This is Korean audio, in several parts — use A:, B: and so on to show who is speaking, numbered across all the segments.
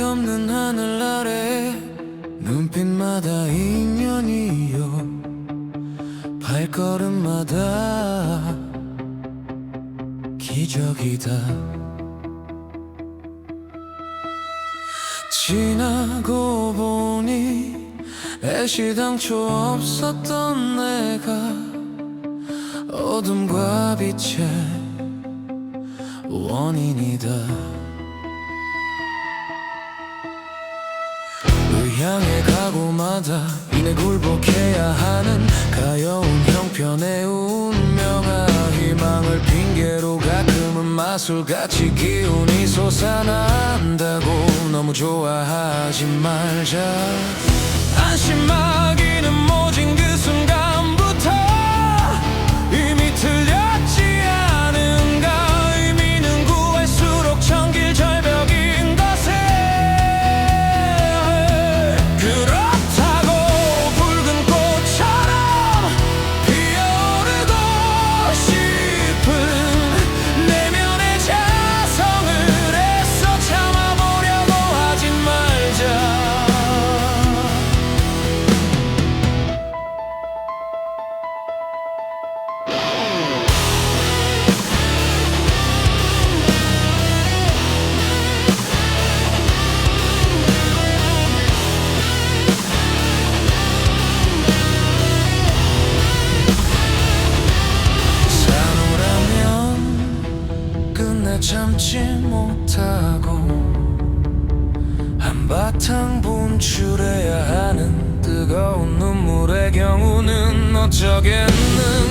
A: 없는 하늘 아래 눈빛마다 인연이요. 발걸음마다 기적이다. 지나고 보니 애시당초 없었던 내가 어둠과 빛의 원인이다 향의 각오마다 이내 굴복해야 하는 가여운 형편의 운명아 희망을 핑계로 가끔은 마술같이 기운이 솟아난다고 너무 좋아하지 말자. 안심하기는 모진 그 못하고 한바탕 분출해야 하는 뜨거운 눈물의 경우는 어쩌겠는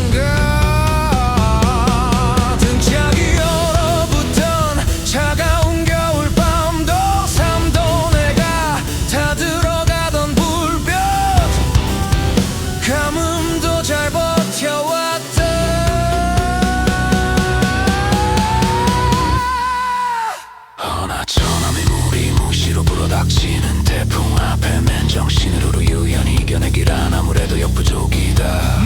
A: 닥치는 태풍 앞에 맨정신으로 유연히 이겨내기란 아무래도 역부족이다